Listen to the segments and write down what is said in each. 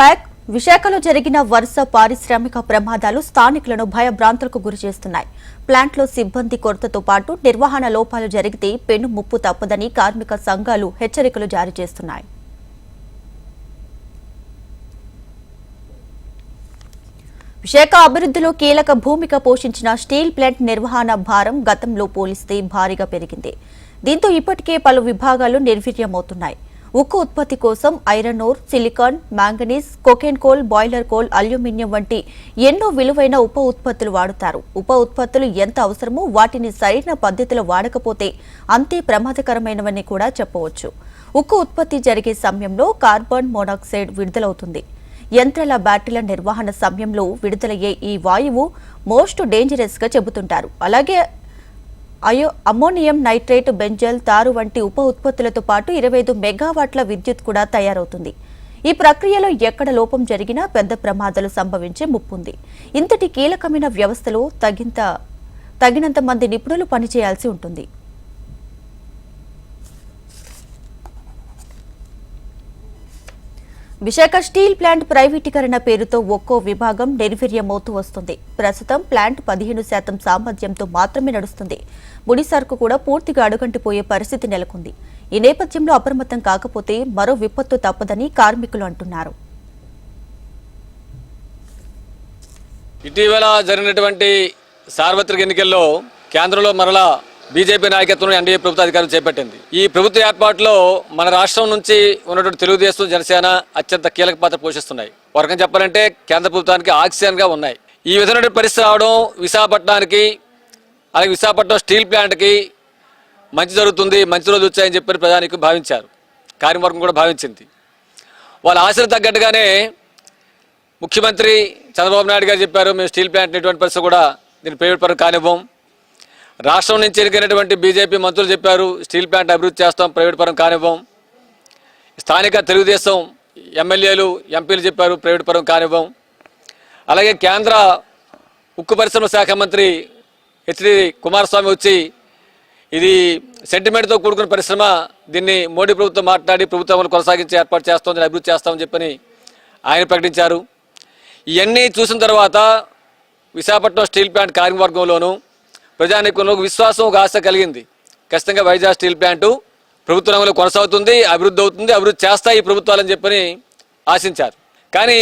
Back విశాఖలో జరిగిన వరుస పారిశ్రామిక ప్రమాదాలు స్థానికులను భయభ్రాంతులకు గురి చేస్తున్నాయి. ప్లాంట్లో సిబ్బంది కొరతతో పాటు నిర్వహణ లోపాలు జరిగితే పెను ముప్పు తప్పదని కార్మిక సంఘాలు హెచ్చరికలు జారీ చేస్తున్నాయి. విశాఖ అభివృద్ధిలో కీలక భూమిక పోషించిన స్టీల్ ప్లాంట్ నిర్వహణ భారం గతంలో పోలిస్తే భారీగా పెరిగింది. దీంతో ఇప్పటికే పలు విభాగాలు నిర్వీర్యమవుతున్నాయి. ఉక్కు ఉత్పత్తి కోసం iron ore silicon manganese coking coal boiler coal aluminium వంటి ఎన్నో విలువైన ఉప ఉత్పత్తులు వాడుతారు. ఉప ఉత్పత్తులు ఎంత అవసరమో వాటిని సరైన పద్ధతిలో వాడకపోతే అంతే ప్రమాదకరమైనవని కూడా చెప్పవచ్చు. ఉక్కు ఉత్పత్తి జరిగే సమయంలో కార్బన్ మోనాక్సైడ్ విడుదలవుతుంది. యంత్రాల బ్యాటరీల నిర్వహణ సమయంలో విడుదలయ్యే ఈ వాయువు మోస్ట్ డేంజరస్గా చెబుతుంటారు. అలాగే అయో అమ్మోనియం నైట్రేట్ బెంజల్ తారు వంటి ఉప ఉత్పత్తులతో పాటు ఇరవై ఐదు మెగావాట్ల విద్యుత్ కూడా తయారవుతుంది. ఈ ప్రక్రియలో ఎక్కడ లోపం జరిగినా పెద్ద ప్రమాదాలు సంభవించే ముప్పుంది. ఇంతటి కీలకమైన వ్యవస్థలో తగినంత తగినంత మంది నిపుణులు పనిచేయాల్సి ఉంటుంది. విశాఖ స్టీల్ ప్లాంట్ ప్రైవేటీకరణ పేరుతో ఒక్కో విభాగం నిర్వీర్యమవుతూ వస్తుంది. ప్రస్తుతం ప్లాంట్ పదిహేను శాతం సామర్థ్యంతో మాత్రమే నడుస్తుంది. ముడి సరుకు కూడా పూర్తిగా అడుగంటిపోయే పరిస్థితి నెలకొంది. ఈ నేపథ్యంలో అప్రమత్తం కాకపోతే మరో విపత్తు తప్పదని కార్మికులు అంటున్నారు. ఇటీవల జరిగినటువంటి సార్వత్రిక ఎన్నికల్లో కేంద్రంలో మరలా బీజేపీ నాయకత్వంలో ఎన్డీఏ ప్రభుత్వ అధికారం చేపట్టింది. ఈ ప్రభుత్వ ఏర్పాటులో మన రాష్ట్రం నుంచి ఉన్నటువంటి తెలుగుదేశం జనసేన అత్యంత కీలక పాత్ర పోషిస్తున్నాయి. వర్గం చెప్పాలంటే కేంద్ర ప్రభుత్వానికి ఆక్సిజన్గా ఉన్నాయి. ఈ విధమైన పరిస్థితి రావడం విశాఖపట్నానికి అలాగే విశాఖపట్నం స్టీల్ ప్లాంట్కి మంచి జరుగుతుంది మంచి రోజు వచ్చాయని చెప్పి ప్రధానికి భావించారు. కార్యవర్గం కూడా భావించింది. వాళ్ళ ఆశలు తగ్గట్టుగానే ముఖ్యమంత్రి చంద్రబాబు నాయుడు గారు చెప్పారు మేము స్టీల్ ప్లాంట్ ఎటువంటి పరిస్థితి కూడా దీన్ని ప్రైవేట్ పరం కానివ్వం. రాష్ట్రం నుంచి ఎన్నికైనటువంటి బీజేపీ మంత్రులు చెప్పారు స్టీల్ ప్లాంట్ అభివృద్ధి చేస్తాం ప్రైవేట్ పరం కానివ్వం. స్థానిక తెలుగుదేశం ఎమ్మెల్యేలు ఎంపీలు చెప్పారు ప్రైవేట్ పరం కానివ్వం. అలాగే కేంద్ర ఉక్కు పరిశ్రమ శాఖ మంత్రి హెచ్డి కుమారస్వామి వచ్చి ఇది సెంటిమెంట్తో కూడుకున్న పరిశ్రమ దీన్ని మోడీ ప్రభుత్వం మాట్లాడి ప్రభుత్వం కొనసాగించి ఏర్పాటు చేస్తాం అభివృద్ధి చేస్తామని చెప్పని ఆయన ప్రకటించారు. ఇవన్నీ చూసిన తర్వాత విశాఖపట్నం స్టీల్ ప్లాంట్ కార్మికవర్గంలోనూ ప్రజానీకంలో ఒక విశ్వాసం ఒక ఆశ కలిగింది. ఖచ్చితంగా వైజాగ్ స్టీల్ ప్లాంటు ప్రభుత్వ రంగంలో కొనసాగుతుంది అభివృద్ధి అవుతుంది అభివృద్ధి చేస్తాయి ఈ ప్రభుత్వాలని చెప్పని ఆశించారు. కానీ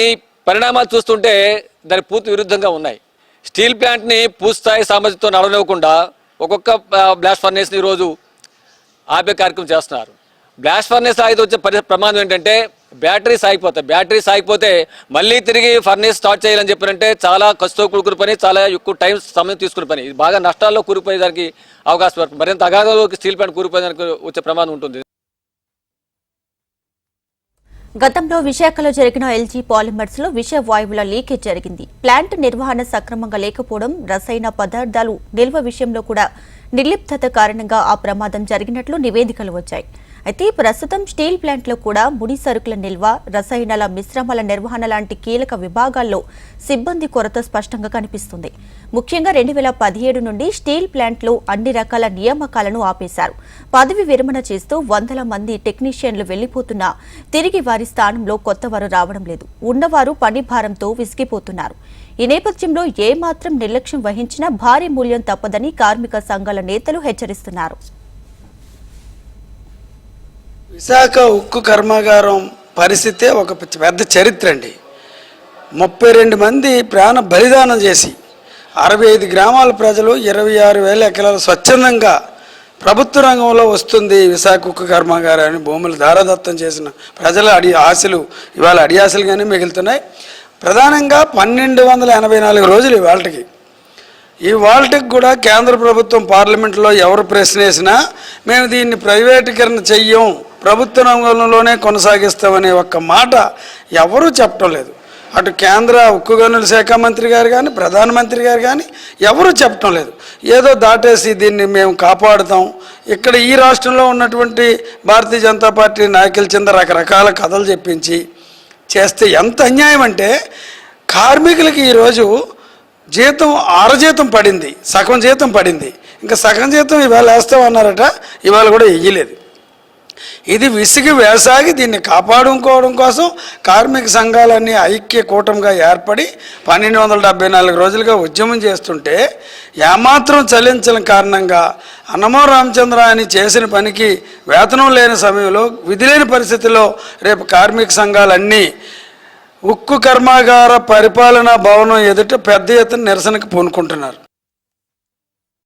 పరిణామాలు చూస్తుంటే దాని పూర్తి విరుద్ధంగా ఉన్నాయి. స్టీల్ ప్లాంట్ని పూర్తిస్థాయి సామర్థ్యంతో నడవనివ్వకుండా ఒక్కొక్క బ్లాస్ట్ ఫర్నేస్ని ఈరోజు ఆపే కార్యక్రమం చేస్తున్నారు. బ్లాస్ట్ ఫర్నేస్ ఆగితే వచ్చే పరి ప్రమాదం ఏంటంటే బ్యాటరీ సాగిపోతాయి బ్యాటరీ సాగిపోతే మళ్ళీ తిరిగి ఫర్నేస్ స్టార్ట్ చేయాలని చెప్పారంటే చాలా ఖర్చుతో కూడుకున్న పని చాలా ఎక్కువ టైం సమయం తీసుకుని పని. ఇది బాగా నష్టాల్లో కూరిపోయేదానికి అవకాశం మరింత అగాధంలోకి స్టీల్ ప్లాంట్ కూరిపోయేదానికి వచ్చే ప్రమాదం ఉంటుంది. గతంలో విశాఖలో జరిగిన ఎల్జీ పాలిమర్స్లో విష వాయువుల లీకేజ్ జరిగింది. ప్లాంట్ నిర్వహణ సక్రమంగా లేకపోవడం రసాయన పదార్థాలు నిల్వ విషయంలో కూడా నిర్లిప్తత కారణంగా ఆ ప్రమాదం జరిగినట్లు నివేదికలు వచ్చాయి. అయితే ప్రస్తుతం స్టీల్ ప్లాంట్లో కూడా ముడి సరుకుల నిల్వ రసాయనాల మిశ్రమాల నిర్వహణ లాంటి కీలక విభాగాల్లో సిబ్బంది కొరత స్పష్టంగా కనిపిస్తుంది. ముఖ్యంగా రెండు వేల పదిహేడు నుండి స్టీల్ ప్లాంట్లో అన్ని రకాల నియామకాలను ఆపేశారు. పదవి విరమణ చేస్తూ వందల మంది టెక్నీషియన్లు వెళ్ళిపోతున్నా తిరిగి వారి స్థానంలో కొత్తవారు రావడం లేదు. ఉన్నవారు పని భారంతో విసిగిపోతున్నారు. ఈ నేపథ్యంలో ఏమాత్రం నిర్లక్ష్యం వహించినా భారీ మూల్యం తప్పదని కార్మిక సంఘాల నేతలు హెచ్చరిస్తున్నారు. విశాఖ ఉక్కు కర్మాగారం పరిస్థితే ఒక పెద్ద చరిత్ర అండి. ముప్పై రెండు మంది ప్రాణ బలిదానం చేసి అరవై ఐదు గ్రామాల ప్రజలు ఇరవై ఆరు వేల ఎకరాలు స్వచ్ఛందంగా ప్రభుత్వ రంగంలో వస్తుంది విశాఖ ఉక్కు కర్మాగారాన్ని భూములు దారాదత్తం చేసిన ప్రజల అడి ఆశలు ఇవాళ అడియాసలుగానే మిగులుతున్నాయి. ప్రధానంగా పన్నెండు వందల ఎనభై నాలుగు రోజులు ఇవాళకి. ఈ వాల్టికి కూడా కేంద్ర ప్రభుత్వం పార్లమెంట్లో ఎవరు ప్రశ్న వేసినా మేము దీన్ని ప్రైవేటీకరణ చెయ్యం. ప్రభుత్వ రంగంలోనే కొనసాగిస్తామనే ఒక్క మాట ఎవరూ చెప్పడం లేదు. అటు కేంద్ర ఉక్కు గనుల శాఖ మంత్రి గారు కానీ ప్రధానమంత్రి గారు కానీ ఎవరూ చెప్పడం లేదు. ఏదో దాటేసి దీన్ని మేము కాపాడుతాం. ఇక్కడ ఈ రాష్ట్రంలో ఉన్నటువంటి భారతీయ జనతా పార్టీ నాయకుల చింద రకరకాల కథలు చెప్పించి చేస్తే ఎంత అన్యాయం అంటే కార్మికులకి ఈరోజు జీతం ఆరజీతం పడింది సగం జీతం పడింది. ఇంకా సగం జీతం ఇవాళ వేస్తామన్నారట ఇవాళ కూడా వెయ్యలేదు ఇది విసిగి వేసాగి దీన్ని కాపాడుకోవడం కోసం కార్మిక సంఘాలన్నీ ఐక్య కూటమిగా ఏర్పడి పన్నెండు వందల డెబ్బై నాలుగు రోజులుగా ఉద్యమం చేస్తుంటే ఏమాత్రం చలించిన కారణంగా అన్నమో రామచంద్ర అని చేసిన పనికి వేతనం లేని సమయంలో విధి లేని పరిస్థితిలో రేపు కార్మిక సంఘాలన్నీ ఉక్కు కర్మాగార పరిపాలనా భవనం ఎదుట పెద్ద ఎత్తున నిరసనకు పూనుకుంటున్నారు.